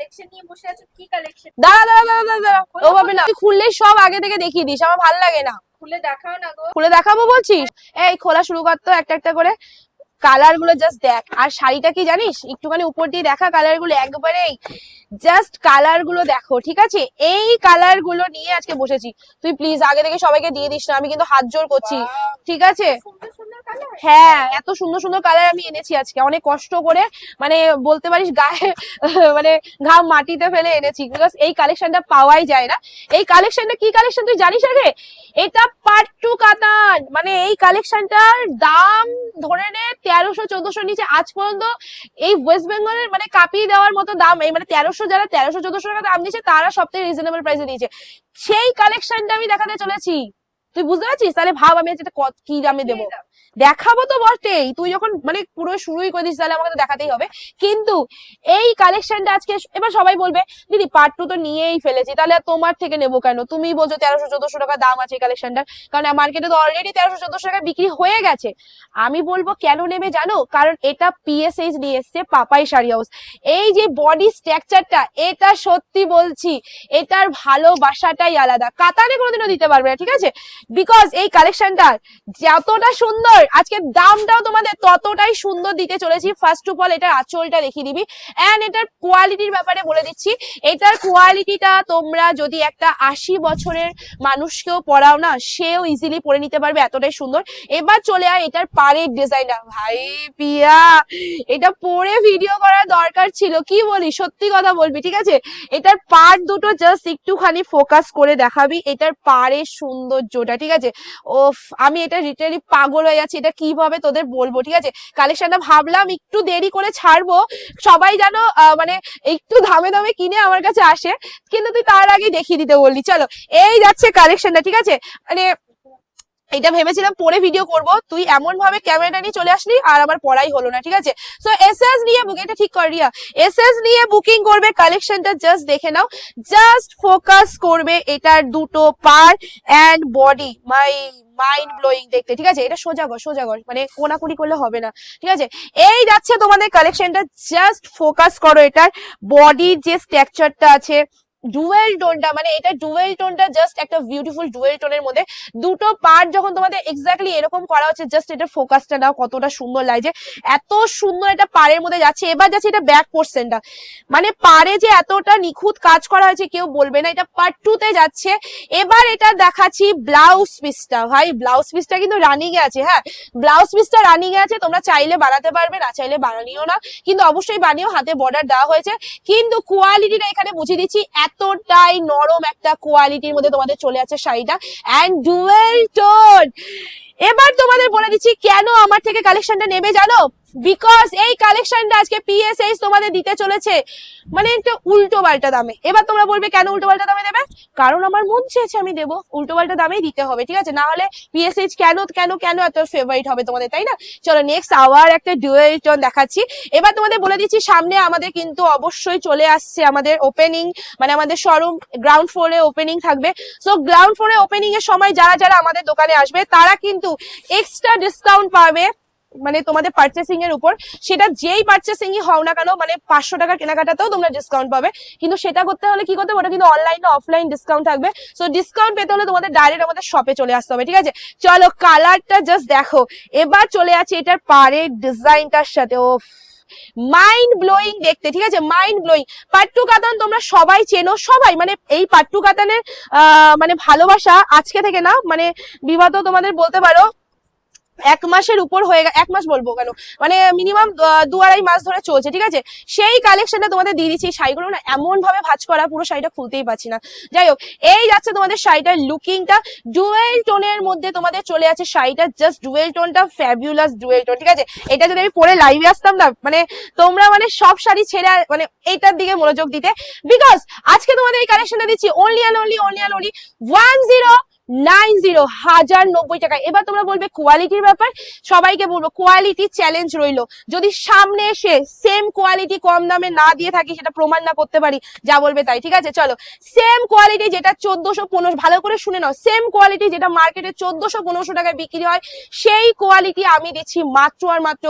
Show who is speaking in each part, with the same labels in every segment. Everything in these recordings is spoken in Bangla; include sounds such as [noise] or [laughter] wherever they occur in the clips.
Speaker 1: কালেকশন নিয়ে বসে আছো? কি কালেকশন
Speaker 2: দাঁড়া দাঁড়া দাঁড়া দাঁড়া ওভাবে না খুললে সব আগে থেকে দেখিয়ে দিস আমার ভালো লাগে না।
Speaker 1: খুলে দেখাও না গো।
Speaker 2: খুলে দেখাবো বলছিস? এই খোলা শুরু কর তো একটা একটা করে। কালারগুলো জাস্ট দেখ। আর শাড়িটা কি জানিস? একটুখানি উপর দিয়ে দেখা কালারগুলো একবারেই। জাস্ট কালারগুলো দেখো ঠিক আছে? এই কালারগুলো নিয়ে আজকে বসেছি। তুই প্লিজ আগে থেকে সবাইকে দিয়ে দিস না আমি কিন্তু হাত জোর করছি। ঠিক আছে? হ্যাঁ এত সুন্দর সুন্দর কালার আমি এনেছি আজকে। অনেক কষ্ট করে মানে বলতে পারিস গায়ে [laughs] মানে ঘাম মাটিতে ফেলে এনেছি। বিকজ এই কালেকশনটা পাওয়াই যায় না। এই কালেকশনটা কি কালেকশন তুই জানিস আগে? এটা পাট্টু কাতান। মানে এই কালেকশনটার দাম ধরে নে তেরোশো চোদ্দশো নিচে। আজ পর্যন্ত এই ওয়েস্ট বেঙ্গলের মানে কাঁপিয়ে দেওয়ার মতো দাম, এই মানে তেরোশো যারা তেরোশো চোদ্দশো টাকা দাম দিয়েছে, তারা সব থেকে রিজনেবল প্রাইসে দিয়েছে। সেই কালেকশনটা আমি দেখাতে চলেছি। তুই বুঝতে পারছিস? তাহলে ভাব আমি কি দামে দেবো। দেখাবো তো বটেই। তুই যখন মানে পুরো শুরুই করে দিস, তাহলে আমাকে তো দেখাতেই হবে। কিন্তু এই কালেকশনটা আজকে এবার সবাই বলবে, দিদি পার্ট টু তো নিয়েই ফেলেছি, তাহলে তোমার থেকে নেব কেন? তুমি বলছো তেরোশো চোদ্দশো টাকা দাম আছে এই কালেকশনটার কারণ মার্কেটে তো অলরেডি তেরোশো চোদ্দশো টাকা বিক্রি হয়ে গেছে। আমি বলব কেন নেবে জানো? কারণ এটা পিএসএইচ নিয়ে এসছে পাপাই শাড়ি হাউস এই যে বডি স্ট্রাকচারটা এটা সত্যি বলছি, এটার ভালোবাসাটাই আলাদা। কাতানে কোনোদিনও দিতে পারবে না, ঠিক আছে? বিকজ এই কালেকশনটার যতটা সুন্দর আজকে দামটাও তোমাদের ততটাই সুন্দর দিতে চলেছি। ফার্স্ট অফ অল এটার আঁচলটা দেখিয়ে দিবি। অ্যান্ড এটার কোয়ালিটির ব্যাপারে বলে দিচ্ছি। এটার কোয়ালিটিটা তোমরা যদি একটা আশি বছরের মানুষকেও পড়াও না, সেও ইজিলি পরে নিতে পারবে, এতটাই সুন্দর। এবার চলে আয় এটার পাড়ের ডিজাইনটা ভাই পিয়া, এটা পরে ভিডিও করার দরকার ছিল। কি বলি? সত্যি কথা বলবি, ঠিক আছে? এটার পার্ট দুটো জাস্ট একটুখানি ফোকাস করে দেখাবি। এটার পাড়ের সৌন্দর্যটা, ঠিক আছে? ওফ, আমি এটা রিটেলি পাগল হয়ে যাচ্ছি, এটা কীভাবে তোদের বলব, ঠিক আছে? কালেকশনটা ভাবলাম একটু দেরি করে ছাড়বো, সবাই যেন মানে একটু ধামে ধামে কিনে আমার কাছে আসে, কিন্তু তুই তার আগে দেখিয়ে দিতে বললি, চলো, এই যাচ্ছে কালেকশনটা, ঠিক আছে? মানে এটা ভেবেছিলাম পরে ভিডিও করব। তুই এমন ভাবে ক্যামেরাটা নিয়ে চলে আসলি আর আমার পড়াই হলো না, ঠিক আছে? সো এসএস নিয়ে বুকিং এটা ঠিক কর রিয়া। এসএস নিয়ে বুকিং করবে কালেকশনটা জাস্ট দেখে নাও। জাস্ট ফোকাস করবে এটার দুটো পার and body my mind blowing দেখতে, ঠিক আছে? এটা সোজা কর সোজা কর মানে কোনাকুনি করলে হবে না, ঠিক আছে? এই যাচ্ছে তোমাদের কালেকশনটা জাস্ট ফোকাস করো এটার। বডির যে স্ট্রাকচারটা আছে ডুয়েল টোনটা মানে এটা ডুয়েল টোনটা জাস্ট একটা বিউটিফুল ডুয়েল টোনের মধ্যে দুটো পার্ট যখন তোমাদের এক্স্যাক্টলি এরকম করা হচ্ছে জাস্ট এটা ফোকাসটা নাও, কতটা সুন্দর লাগছে। এত সুন্দর একটা পাড়ের মধ্যে যাচ্ছে, এবার যাচ্ছে এটা ব্যাক পোর্শনটা মানে পাড়ে যে এতটা নিখুঁত কাজ করা হয়েছে, কেউ বলবে না, এটা পার্ট টু তে যাচ্ছে। এবার এটা দেখাচ্ছি ব্লাউজ পিসটা ভাই ব্লাউজ পিসটা কিন্তু রানিং এ আছে হ্যাঁ? ব্লাউজ পিসটা রানিং এ আছে, তোমরা চাইলে বানাতে পারবে, না চাইলে বানানিও না। কিন্তু অবশ্যই বানিও হাতে বর্ডার দেওয়া হয়েছে। কিন্তু কোয়ালিটিটা এখানে বুঝিয়ে দিচ্ছি এতটাই নরম একটা কোয়ালিটির মধ্যে তোমাদের চলে আছে শাড়িটা। অ্যান্ড ডুয়েল টোন এবার তোমাদের বলে দিচ্ছি কেন আমার থেকে কালেকশনটা নেবে জানো? বিকজ এই কালেকশনটা আজকে পিএসএইচ তোমাদের দিতে চলেছে। মানে একটা উল্টো পাল্টা দামে। এবার তোমরা বলবে কেন উল্টো পাল্টা দামে দেবে? কারণ আমার মন চেয়েছে আমি দেবো। উল্টো পাল্টা দামেই দিতে হবে, ঠিক আছে? না হলে পিএসএইচ কেন কেন কেন এত ফেভারিট হবে তোমাদের, তাই না? চলো নেক্সট আওয়ার একটা ডুয়েল টোন দেখাচ্ছি। এবার তোমাদের বলে দিচ্ছি, সামনে আমাদের কিন্তু অবশ্যই চলে আসছে আমাদের ওপেনিং মানে আমাদের শোরুম গ্রাউন্ড ফ্লোরে ওপেনিং থাকবে। সো গ্রাউন্ড ফ্লোরে ওপেনিং এর সময় যারা যারা আমাদের দোকানে আসবে, তারা কিন্তু এক্সট্রা ডিসকাউন্ট পাবে মানে তোমাদের পার্চেসিং এর উপর। সেটা যেই পার্চেসিং ই হও না কেন মানে পাঁচশো টাকা কেনাকাটাতেও তোমরা ডিসকাউন্ট পাবে। কিন্তু সেটা করতে হলে কি করতে ওটা কিন্তু অনলাইন অফলাইন ডিসকাউন্ট থাকবে। সো ডিসকাউন্ট পেতে হলে তোমাদের ডাইরেক্ট আমাদের শপে চলে আসতে হবে, ঠিক আছে? চলো কালারটা জাস্ট দেখো। এবার চলে আছে এটার পারের ডিজাইনটার সাথে। ও মাইন্ড ব্লোয়িং দেখতে, ঠিক আছে? মাইন্ড ব্লোয়িং পাট্টু কাতান তোমরা সবাই চেনো, সবাই মানে এই পাট্টু কাতানের মানে ভালোবাসা আজকে থেকে না মানে বিবাদ তোমাদের বলতে পারো এক মাসের উপর হয়ে এক মাস বলব কেন? মানে মিনিমাম দু আড়াই মাস ধরে চলছে, ঠিক আছে? সেই কালেকশনটা তোমাদের দিয়ে দিচ্ছি শাড়িগুলো না এমন ভাবে ভাঁজ করা, পুরো শাড়িটা খুলতেই পারছি না। যাই হোক, এই যাচ্ছে তোমাদের শাড়িটার লুকিংটা ডুয়েল টোনের মধ্যে তোমাদের চলে আছে শাড়িটা জাস্ট ডুয়েল টোনটা ফ্যাবিউলাস ডুয়েল টোন ঠিক আছে? এটা যদি আমি পরে লাইভে আসতাম না মানে তোমরা মানে সব শাড়ি ছেড়ে মানে এইটার দিকে মনোযোগ দিতে। বিকজ আজকে তোমাদের এই কালেকশনটা দিচ্ছি only and only only and only one zero nine zero, হাজার নব্বই টাকা। এবার তোমরা বলবে কোয়ালিটির ব্যাপার? সবাইকে বলব কোয়ালিটি চ্যালেঞ্জ রইল। যদি সামনে এসে সেম কোয়ালিটি কম দামে না দিয়ে থাকি, সেটা প্রমাণ না করতে পারি, যা বলবে তাই, ঠিক আছে? চলো। সেম কোয়ালিটি যেটা চোদ্দশো পনেরো, ভালো করে শুনে নাও। সেম কোয়ালিটি যেটা মার্কেটে চোদ্দশো পনেরোশো টাকায় বিক্রি হয়, সেই কোয়ালিটি আমি দিচ্ছি মাত্র আর মাত্র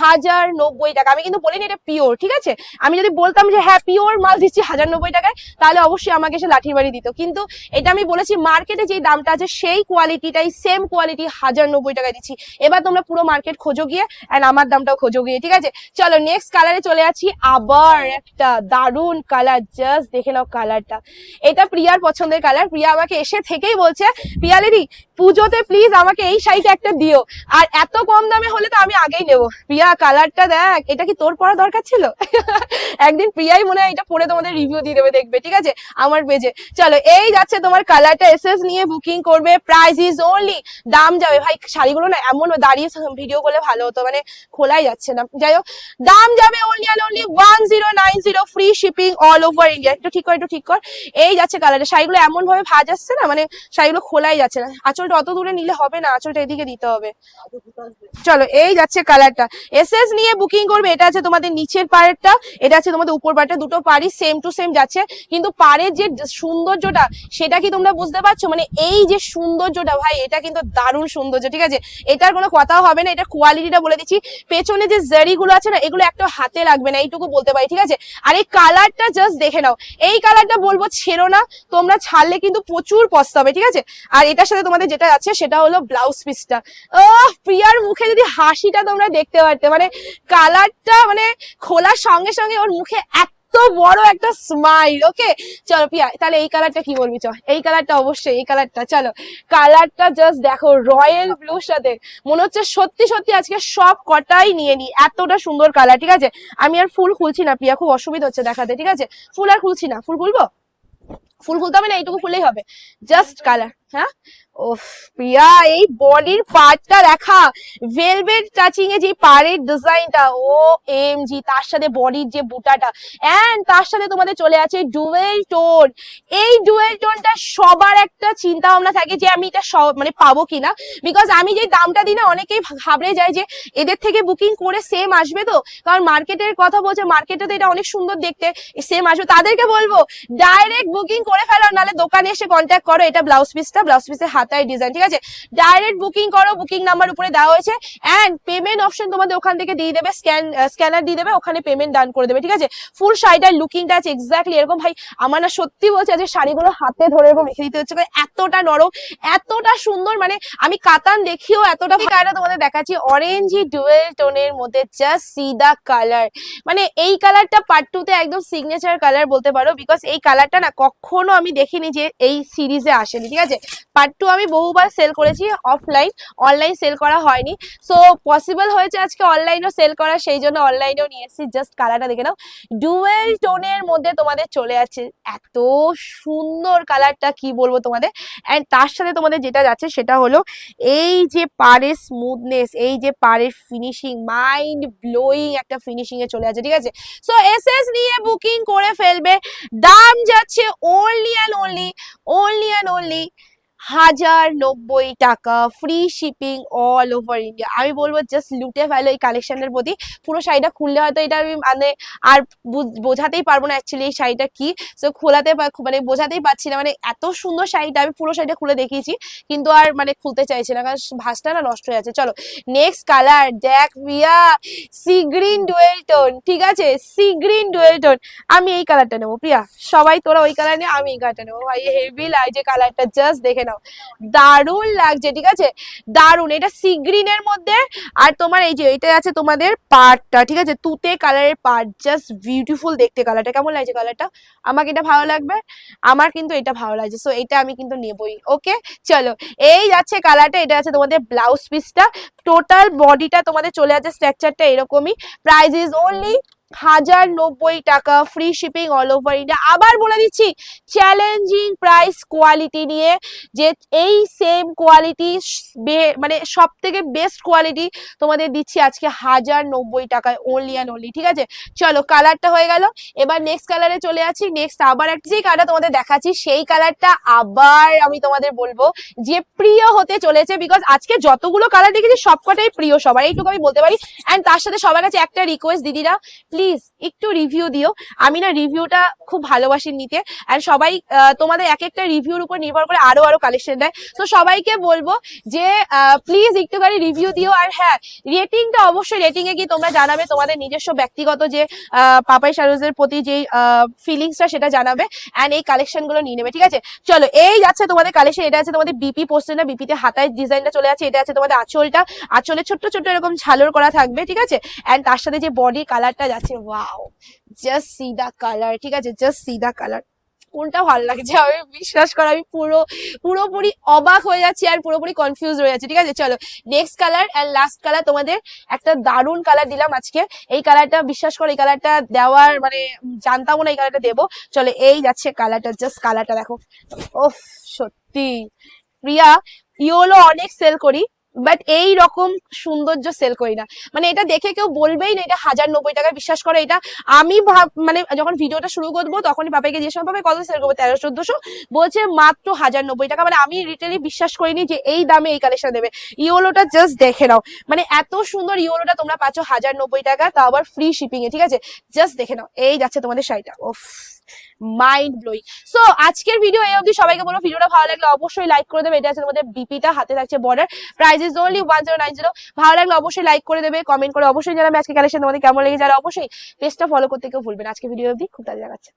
Speaker 2: হাজার নব্বই টাকা। আমি কিন্তু বলিনি এটা পিওর ঠিক আছে? আমি যদি বলতাম যে হ্যাঁ পিওর মাল দিচ্ছি হাজার নব্বই টাকায়, তাহলে অবশ্যই আমাকে এসে লাঠির বাড়ি দিত। কিন্তু এটা আমি বলেছি মার্কেটে যেই দামটা আছে, সেই কোয়ালিটিটাই সেম কোয়ালিটি হাজার নব্বই টাকায় দিচ্ছি। এবার তোমরা পুরো মার্কেট খোঁজো গিয়ে অ্যান্ড আমার দামটাও খোঁজো গিয়ে, ঠিক আছে? চলো নেক্সট কালারে চলে আছি আবার একটা দারুণ কালার জাস্ট দেখে নাও কালারটা এটা প্রিয়ার পছন্দের কালার প্রিয়া আমাকে এসে থেকেই বলছে, প্রিয়া দিদি, পুজোতে প্লিজ আমাকে এই শাড়িটা একটা দিও। আর এত কম দামে হলে তো আমি আগেই নেব। প্রিয়া কালারটা দেখ, এটা কি তোর পরা দরকার ছিল? [laughs] একদিন প্রিয়াই মনে হয় এটা পরে তোমাদের রিভিউ দিয়ে দেবে, দেখবে, ঠিক আছে? আমার পেজে চলো, এই যাচ্ছে তোমার কালারটা এসএস নিয়ে বুকিং করবে প্রাইস ইজ অনলি দাম যাবে। ভাই, শাড়িগুলো না এমন দাঁড়িয়ে ভিডিও করলে ভালো হতো মানে খোলাই যাচ্ছে না। যাই হোক, দাম যাবে only and only one zero nine zero free shipping all over India একটু ঠিক কর, একটু ঠিক কর। এই যাচ্ছে কালারটা শাড়িগুলো এমন ভাবে ভাজ আসছে না মানে শাড়িগুলো খোলাই যাচ্ছে না। আঁচলটা অত দূরে নিলে হবে না, আঁচলটা এদিকে দিতে হবে। চলো, এই যাচ্ছে কালারটা এসএস নিয়ে বুকিং করবে, এটা আছে তোমাদের নিচের পাড়েরটা এটা আছে তোমাদের উপর পাড়টা, দুটো পাড়ি সেম টু সেম যাচ্ছে। কিন্তু পাড়ের যে সৌন্দর্যটা, সেটা কি তোমরা বুঝতে পারছ? মানে এই যে সৌন্দর্যটা ভাই, এটা কিন্তু দারুণ সৌন্দর্য, ঠিক আছে? এটার কোনো কথাও হবে না, এটা কোয়ালিটিটা বলে দিচ্ছি। পেছনে যে জারি গুলো আছে না, এগুলো একটা হাতে লাগবে না, এইটুকু বলতে পারি, ঠিক আছে? আর এই কালারটা জাস্ট দেখে নাও। এই কালারটা বলব ছেড়ো না, তোমরা ছাড়লে কিন্তু প্রচুর পস্তাবে, ঠিক আছে? আর এটার সাথে তোমাদের যেটা আছে, সেটা হলো ব্লাউজ পিসটা ও প্রিয়ার মুখে যদি হাসিটা তোমরা দেখতে পারতে মানে কালারটা মানে খোলার সঙ্গে সঙ্গে ওর মুখে এত বড় একটা স্মাইল ওকে চলো পিয়া তাহলে এই কালারটা কি বলবি চ এই কালারটা অবশ্যই, এই কালারটা চলো। কালারটা জাস্ট দেখো রয়্যাল ব্লুর সাথে মনে হচ্ছে সত্যি সত্যি আজকে সব কটাই নিয়ে নি, এতটা সুন্দর কালার ঠিক আছে? আমি আর ফুল খুলছি না পিয়া খুব অসুবিধা হচ্ছে দেখাতে, ঠিক আছে? ফুল আর খুলছি না, ফুল খুলবো? ফুল খুলতে হবে না, এইটুকু খুললেই হবে। জাস্ট কালার হ্যাঁ? ও প্রিয়া, এই বডির পার্টটা দেখা। ভেলভেট টাচিং এ যে পাড়ের ডিজাইনটা ও এম জি তার সাথে বডির যে বুটাটা। এন্ড তার সাথে তোমাদের চলে আছে ডুয়েল টোন এই ডুয়েল টোনটা সবার একটা চিন্তা ভাবনা থাকে যে আমি এটা সব- মানে পাবো কিনা। বিকজ আমি যে দামটা দিই না, অনেকেই ঘাবড়ে যায় যে এদের থেকে বুকিং করে সেম আসবে তো? কারণ মার্কেটের কথা বলছে মার্কেটে তো এটা অনেক সুন্দর দেখতে সেম আসবে। তাদেরকে বলব ডাইরেক্ট বুকিং করে ফেলো, নাহলে দোকানে এসে কন্ট্যাক্ট করো, এটা ব্লাউজ পিসটা ব্লাউজ পিসের হাতায় ডিজাইন ঠিক আছে? ডাইরেক্ট বুকিং করো বুকিং নাম্বার উপরে দেওয়া হয়েছে অ্যান্ড পেমেন্ট অপশন তোমাদের ওখান থেকে দিয়ে দেবে স্ক্যান স্ক্যানার দিয়ে দেবে, ওখানে পেমেন্ট ডান করে দেবে, ঠিক আছে? ফুল শাড়িটার লুকিংটা আছে এক্স্যাক্টলি এরকম, ভাই, আমার না সত্যি বলছে যে শাড়িগুলো হাতে ধরে এরকম রেখে দিতে হচ্ছে এতটা নরম, এতটা সুন্দর মানে আমি কাতান দেখিও এতটা কালারটা তোমাদের দেখাচ্ছি অরেঞ্জ ডুয়েল টোনের মধ্যে জাস্ট সি দা কালার মানে এই কালারটা পার্ট টু তে একদম সিগনেচার কালার বলতে পারো বিকজ এই কালারটা না কখনো আমি দেখিনি যে এই সিরিজে আসেনি, ঠিক আছে? পার্ট টু আমি বহুবার সেল করেছি অফলাইন অনলাইন সেল করা হয়নি। সো পসিবল হয়েছে আজকে অনলাইনও সেল করা, সেই জন্য অনলাইনেও নিয়ে এসেছি। জাস্ট কালারটা দেখে নাও। ডুয়েল টোনের মধ্যে তোমাদের চলে যাচ্ছে। এত সুন্দর কালারটা কি বলব তোমাদের? অ্যান্ড তার সাথে তোমাদের যেটা যাচ্ছে, সেটা হলো এই যে পাড়ের স্মুথনেস এই যে পাড়ের ফিনিশিং মাইন্ড ব্লোয়িং একটা ফিনিশিংয়ে চলে যাচ্ছে, ঠিক আছে? সো এস এস নিয়ে বুকিং করে ফেলবে। দাম যাচ্ছে only and only only and only হাজার নব্বই টাকা free shipping all over India আমি বলব জাস্ট লুটে ফেলো এই কালেকশনের প্রতি। পুরো শাড়িটা খুললে হয়তো এটা আমি মানে আর বুঝ- বোঝাতেই পারব না অ্যাকচুয়ালি এই শাড়িটা কি। সো খোলাতে মানে বোঝাতেই পারছি না। মানে এত সুন্দর শাড়িটা আমি পুরো শাড়িটা খুলে দেখিয়েছি, কিন্তু আর মানে খুলতে চাইছি না। কারণ ভাঁজটা না নষ্ট হয়ে যাচ্ছে। চলো নেক্সট কালার দেখ Priya sea green dual tone ঠিক আছে? সি গ্রিন ডুয়েল টোন আমি এই কালারটা নেব। প্রিয়া, সবাই তোরা ওই কালার নিয়ে আমি এই কালারটা নেব। ভাই হেভি লাগছে কালারটা জাস্ট দেখে নাও দারুণ লাগছে, ঠিক আছে? দারুণ, এটা সি গ্রিনের মধ্যে। আর তোমার এই যে এটা আছে তোমাদের পার্টটা ঠিক আছে? তুতে কালারের পার্ট জাস্ট বিউটিফুল দেখতে কালারটা কেমন লাগছে কালারটা আমাকে এটা ভালো লাগবে। আমার কিন্তু এটা ভালো লাগছে। সো এটা আমি কিন্তু নেবই ওকে চলো, এই যাচ্ছে কালারটা এটা আছে তোমাদের ব্লাউজ পিসটা টোটাল বডিটা তোমাদের চলে যাচ্ছে স্ট্রাকচারটা এরকমই। প্রাইস ইজ অনলি হাজার নব্বই টাকা free shipping all over India আবার বলে দিচ্ছি চ্যালেঞ্জিং প্রাইস কোয়ালিটি নিয়ে, যে এই সেম কোয়ালিটি মানে সব থেকে বেস্ট কোয়ালিটি তোমাদের দিচ্ছি আজকে হাজার নব্বই টাকায় অনলি অ্যান্ড অনলি ঠিক আছে? চলো কালারটা হয়ে গেল। এবার নেক্সট কালারে চলে আছি নেক্সট আবার একটা যে কালারটা তোমাদের দেখাচ্ছি, সেই কালারটা আবার আমি তোমাদের বলব যে প্রিয় হতে চলেছে বিকজ আজকে যতগুলো কালার দেখেছি, সবকটাই প্রিয় সবার। এইটুকু আমি বলতে পারি। অ্যান্ড তার সাথে সবার কাছে একটা রিকোয়েস্ট দিদিরা প্লিজ একটু রিভিউ দিও। আমি না রিভিউটা খুব ভালোবাসি নিতে। অ্যান্ড সবাই তোমাদের এক একটা রিভিউর উপর নির্ভর করে আরও আরও কালেকশন দেয়। তো সবাইকে বলব যে প্লিজ একটুখানি রিভিউ দিও। আর হ্যাঁ রেটিংটা অবশ্যই রেটিং এ কি তোমরা জানাবে তোমাদের নিজস্ব ব্যক্তিগত যে পাপাই সারোজের প্রতি যে ফিলিংসটা সেটা জানাবে। অ্যান্ড এই কালেকশনগুলো নিয়ে নেবে, ঠিক আছে? চলো, এই যাচ্ছে তোমাদের কালেকশন এটা আছে তোমাদের বিপি পোস্টার না বিপিতে হাতায় ডিজাইনটা চলে আছে। এটা আছে তোমাদের আঁচলটা। আঁচলে ছোট্ট ছোট্ট এরকম ঝালর করা থাকবে, ঠিক আছে? অ্যান্ড তার সাথে যে বডি কালারটা যাচ্ছে wow just see the colour ঠিক আছে জাস্ট সি দা কালার কোনটা ভালো লাগছে? আমি বিশ্বাস করো, আমি পুরো, পুরোপুরি অবাক হয়ে যাচ্ছি আর পুরোপুরি কনফিউজ হয়ে যাচ্ছি, ঠিক আছে? চলো next colour and last colour তোমাদের একটা দারুণ কালার দিলাম আজকে। এই কালারটা বিশ্বাস করো, এই কালারটা দেওয়ার মানে জানতাম না এই কালারটা দেবো। চলো, এই যাচ্ছে কালারটা জাস্ট কালারটা দেখো। ওফ সত্যি। প্রিয়া ইয়োলো অনেক সেল করি। বাট এই রকম সৌন্দর্য সেল করি না। মানে এটা দেখে কেউ বলবেই না এটা হাজার নব্বই টাকায় বিশ্বাস করে এটা আমি মানে যখন ভিডিওটা শুরু করব তখনই বাবাকে জিজ্ঞেস করব "বাবা, কত সেল করব? তেরো চোদ্দশো? বলছে মাত্র হাজার নব্বই টাকা। মানে আমি রিটেলি বিশ্বাস করিনি যে এই দামে এই কালেকশন দেবে। ইওলোটা জাস্ট দেখে নাও। মানে এত সুন্দর ইওলোটা তোমরা পাচ্ছ হাজার নব্বই টাকা তাও আবার ফ্রি শিপিং এ ঠিক আছে? জাস্ট দেখে নাও। এই যাচ্ছে তোমাদের শাড়িটা। ওফ মাইন্ড ব্লোয়িং সো আজকের ভিডিও এই অবধি। সবাইকে বলব ভিডিওটা ভালো লাগলে অবশ্যই লাইক করে দেবে। এটা আছে তোমাদের বিপিটা হাতে থাকছে border price is only one zero nine zero ভালো লাগলে অবশ্যই লাইক করে দেবে কমেন্ট করে অবশ্যই জানাবে আজকে কালেকশন তোমাদের কেমন লেগে যারা অবশ্যই পেজটা ফলো করতে কেউ ভুলবে না। আজকে ভিডিও অবধি খুব তাড়াতাড়ি দেখাচ্ছে।